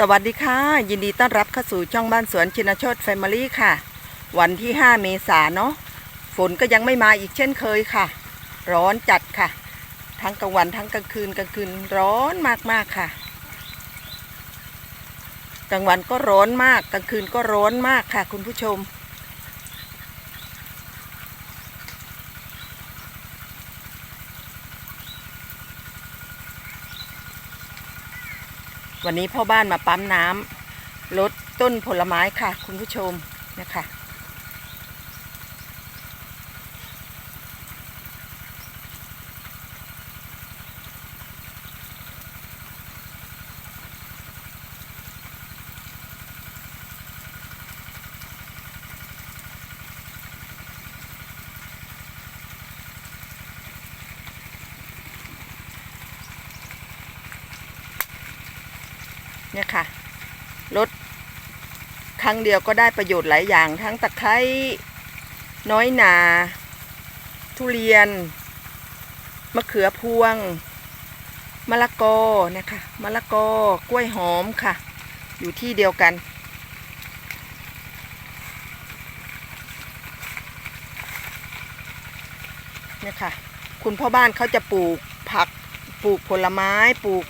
สวัสดีค่ะ ยินดีต้อนรับเข้าสู่ช่องบ้านสวนชินโชตแฟมิลี่ค่ะ วันที่ 5 เมษายนเนาะฝนก็ยังไม่มาอีกเช่นเคยค่ะ ร้อนจัดค่ะ ทั้งกลางวันทั้งกลางคืนกลางคืนร้อนมากๆค่ะ กลางวันก็ร้อนมากกลางคืนก็ร้อนมากค่ะ คุณผู้ชม วันนี้พ่อบ้านมาปั๊มน้ำลดต้นผลไม้ค่ะ คุณผู้ชมนะคะ เนี่ยค่ะลดครั้งเดียวก็ได้ประโยชน์หลายอย่าง ทั้งตะไคร้น้อยหนา ทุเรียน มะเขือพวง มะละกอเนี่ยค่ะมะละกอกล้วยหอมค่ะ อยู่ที่เดียวกันเนี่ยค่ะ คุณพ่อบ้านเขาจะปลูกผักปลูกผลไม้ปลูก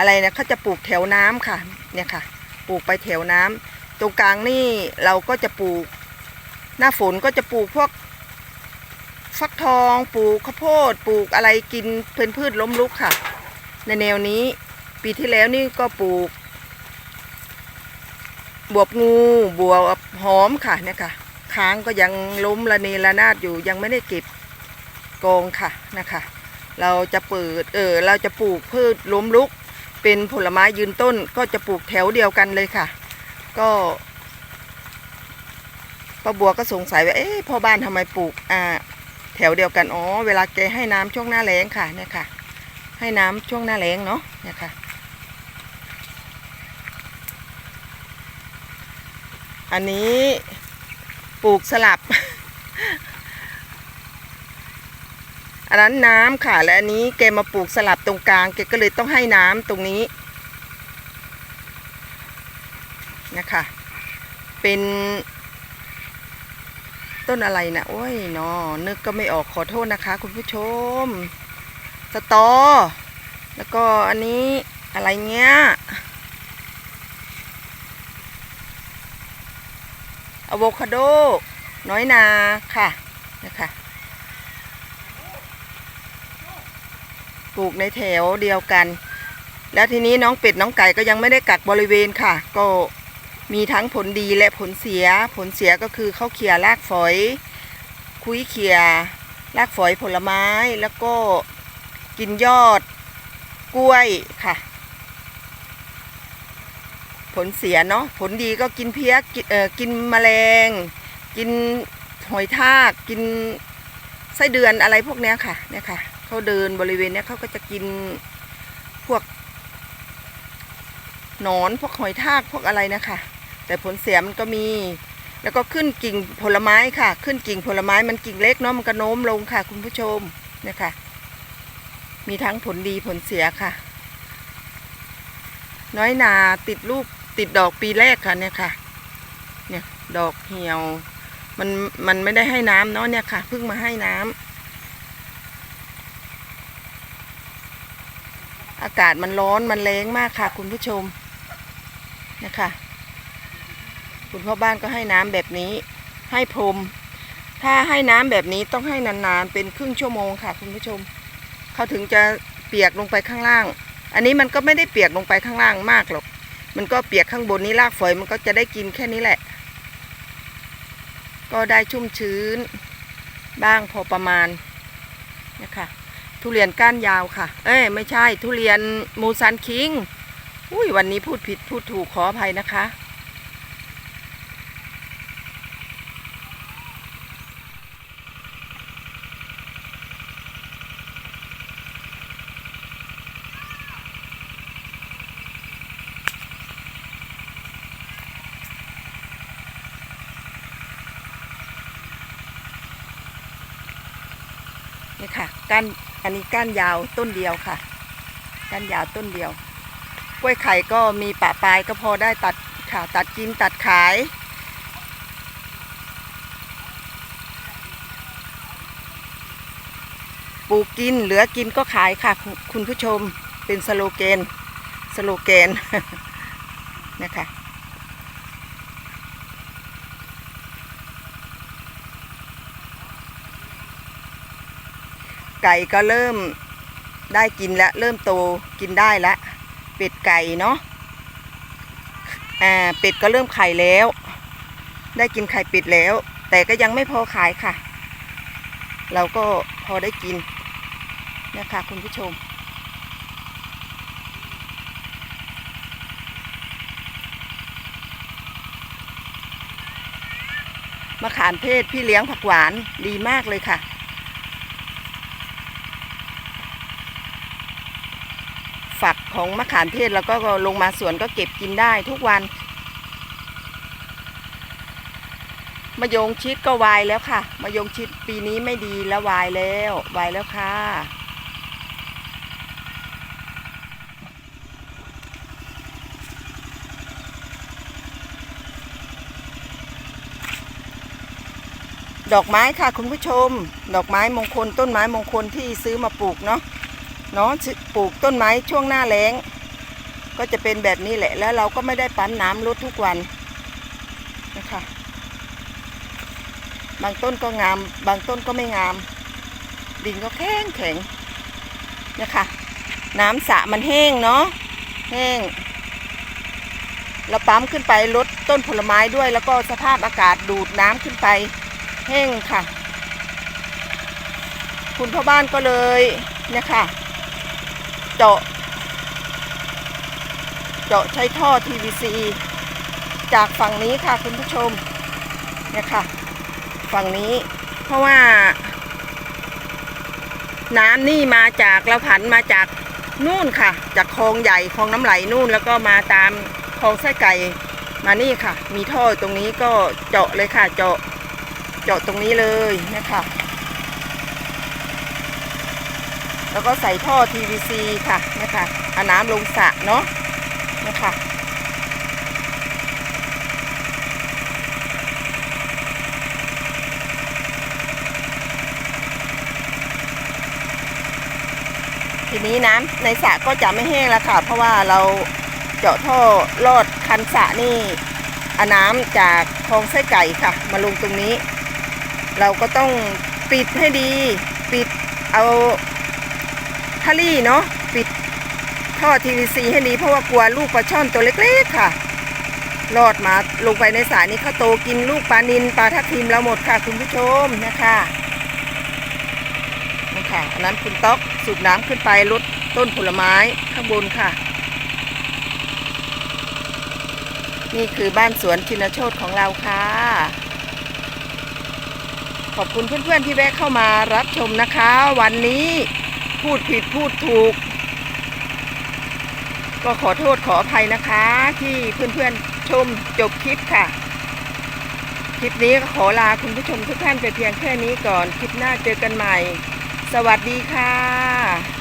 อะไรนะเขาจะปลูกแถวน้ำค่ะ เนี่ยค่ะ ปลูกไปแถวน้ำตรงกลางนี่เราก็จะปลูก หน้าฝนก็จะปลูกพวก ฟักทองปลูกข้าวโพดปลูกอะไรกินเป็นพืชล้มลุกค่ะ ในแนวนี้ปีที่แล้วนี่ก็ปลูก บวบงูบวบหอมค่ะเนี่ยค่ะค้างก็ยังล้มระเนระนาดอยู่ยังไม่ได้เก็บกองค่ะนะคะ เราจะเปิดเออเราจะปลูกพืชล้มลุก เป็นผลไม้ยืนต้นก็จะปลูกแถวเดียวกันเลยค่ะ ก็ป้าบัวก็สงสัยว่าเอ๊ะพ่อบ้านทำไมปลูกอ่าแถวเดียวกันอ๋อเวลาแกให้น้ำช่วงหน้าแล้งค่ะเนี่ยค่ะ ให้น้ำช่วงหน้าแล้งเนาะเนี่ยค่ะ อันนี้ปลูกสลับ อันนั้นน้ำค่ะ และอันนี้แกมาปลูกสลับตรงกลางแกก็เลยต้องให้น้ำตรงนี้นะคะ เป็นต้นอะไรนะโอ้ยนอนึกก็ไม่ออกขอโทษนะคะ คุณผู้ชมสตอ แล้วก็อันนี้อะไรเงี้ยอะโวคาโด น้อยนาค่ะนะคะ ลูกในแถวเดียวกัน แล้วทีนี้น้องเป็ดน้องไก่ก็ยังไม่ได้กักบริเวณค่ะ ก็มีทั้งผลดีและผลเสีย ผลเสียก็คือเข้าเขี่ยรากฝอย คุยเขี่ยรากฝอยผลไม้แล้วก็กินยอดกล้วยค่ะ ผลเสียเนาะผลดีก็กินเพี้ยกินเอ่อกินแมลง กินหอยทากกินไส้เดือนอะไรพวกนี้ค่ะเนี่ยค่ะ เขาเดินบริเวณนี้เขาก็จะกินพวกหนอนพวกหอยทากพวกอะไรนะคะ แต่ผลเสียมันก็มี แล้วก็ขึ้นกิ่งผลไม้ค่ะ ขึ้นกิ่งผลไม้มันกิ่งเล็กเนาะมันก็โน้มลงค่ะ คุณผู้ชมเนี่ยค่ะมีทั้งผลดีผลเสียค่ะ น้อยนาติดลูกติดดอกปีแรกค่ะเนี่ยค่ะเนี่ยดอกเหี่ยว มันมันไม่ได้ให้น้ำเนาะเนี่ยค่ะเพิ่งมาให้น้ำ อากาศมันร้อนมันแรงมากค่ะ คุณผู้ชมนะคะ คุณพ่อบ้านก็ให้น้ำแบบนี้ ให้พรม ถ้าให้น้ำแบบนี้ต้องให้นานๆ เป็นครึ่งชั่วโมงค่ะ คุณผู้ชม เขาถึงจะเปียกลงไปข้างล่าง อันนี้มันก็ไม่ได้เปียกลงไปข้างล่างมากหรอก มันก็เปียกข้างบนนี้รากฝอยมันก็จะได้กินแค่นี้แหละ ก็ได้ชุ่มชื้น บ้างพอประมาณนะคะ ทุเรียนก้านยาวค่ะ เอ้ยไม่ใช่ ทุเรียนมูซันคิง อุ้ยวันนี้พูดผิดพูดถูกขออภัยนะคะ นี่ค่ะก้าน อันนี้ก้านยาวต้นเดียวค่ะ ก้านยาวต้นเดียว กล้วยไข่ก็มีปะปลายก็พอได้ตัดค่ะตัดกินตัดขาย ปลูกกินเหลือกินก็ขายค่ะ คุณคุณผู้ชมเป็นสโลแกน สโลแกนนะคะ ไก่ก็เริ่มได้กินแล้วเริ่มโตกินได้แล้วเป็ดไก่เนาะอ่าเป็ดก็เริ่มไข่แล้ว ได้กินไข่เป็ดแล้ว แต่ก็ยังไม่พอขายค่ะ เราก็พอได้กินนะคะคุณผู้ชม มะขามเทศพี่เลี้ยงผักหวานดีมากเลยค่ะ ฝักของมะขามเทศแล้วก็ลงมาสวนก็เก็บกินได้ทุกวันมะยงชิดก็วายแล้วค่ะมะยงชิดปีนี้ไม่ดีแล้ววายแล้ววายแล้วค่ะ ดอกไม้ค่ะคุณผู้ชม ดอกไม้มงคลต้นไม้มงคลที่ซื้อมาปลูกเนาะ เนาะซื้อปลูกต้นไม้ช่วงหน้าแล้ง ก็จะเป็นแบบนี้แหละ แล้วเราก็ไม่ได้ปั๊มน้ำลดทุกวันนะคะ บางต้นก็งาม บางต้นก็ไม่งาม ดินก็แข็งแข็งนะคะน้ำสระมันแห้งเนาะแห้งเราปั๊มขึ้นไปลดต้นผลไม้ด้วย แล้วก็สภาพอากาศดูดน้ำขึ้นไปแห้งค่ะ คุณพ่อบ้านก็เลยเนี่ยค่ะ เจาะ เจาะใช้ท่อ TVC จากฝั่งนี้ค่ะคุณผู้ชมเนี่ยค่ะ ฝั่งนี้เพราะว่า น้ำนี่มาจากเราผันมาจากนู่นค่ะ จากคลองใหญ่คลองน้ำไหลนู่นแล้วก็มาตามคลองไส้ไก่มานี่ค่ะ มีท่อตรงนี้ก็เจาะเลยค่ะ เจาะ เจาะตรงนี้เลยนะคะ แล้วก็ใส่ท่อ TVC ค่ะนะคะเอาน้ำลงสระเนาะนะคะทีนี้น้ำในสระก็จะไม่แห้งแล้วค่ะ เพราะว่าเราเจาะท่อลอดคันสระนี่อาน้ำจากคลองไส้ไก่ค่ะ มาลงตรงนี้ เราก็ต้องปิดให้ดี ปิดเอา ทะลี่เนาะปิดท่อ TVC ให้ดีเพราะว่ากลัวลูกปลาช่อนตัวเล็กๆค่ะลอดมาลงไปในสระนี้เขาโตกินลูกปลานินปลาทับทิมเราหมดค่ะคุณผู้ชมนะคะนี่ค่ะอันนั้นคุณต๊อกสูบน้ำขึ้นไปลดต้นผลไม้ข้างบนค่ะ นี่คือบ้านสวนชินโชตของเราค่ะ ขอบคุณเพื่อนๆที่แวะเข้ามารับชมนะคะ วันนี้ พูดผิดพูดถูก ก็ขอโทษขออภัยนะคะ ที่เพื่อนๆชมจบคลิปค่ะ คลิปนี้ก็ขอลาคุณผู้ชมทุกท่านไปเพียงแค่นี้ก่อน คลิปหน้าเจอกันใหม่ สวัสดีค่ะ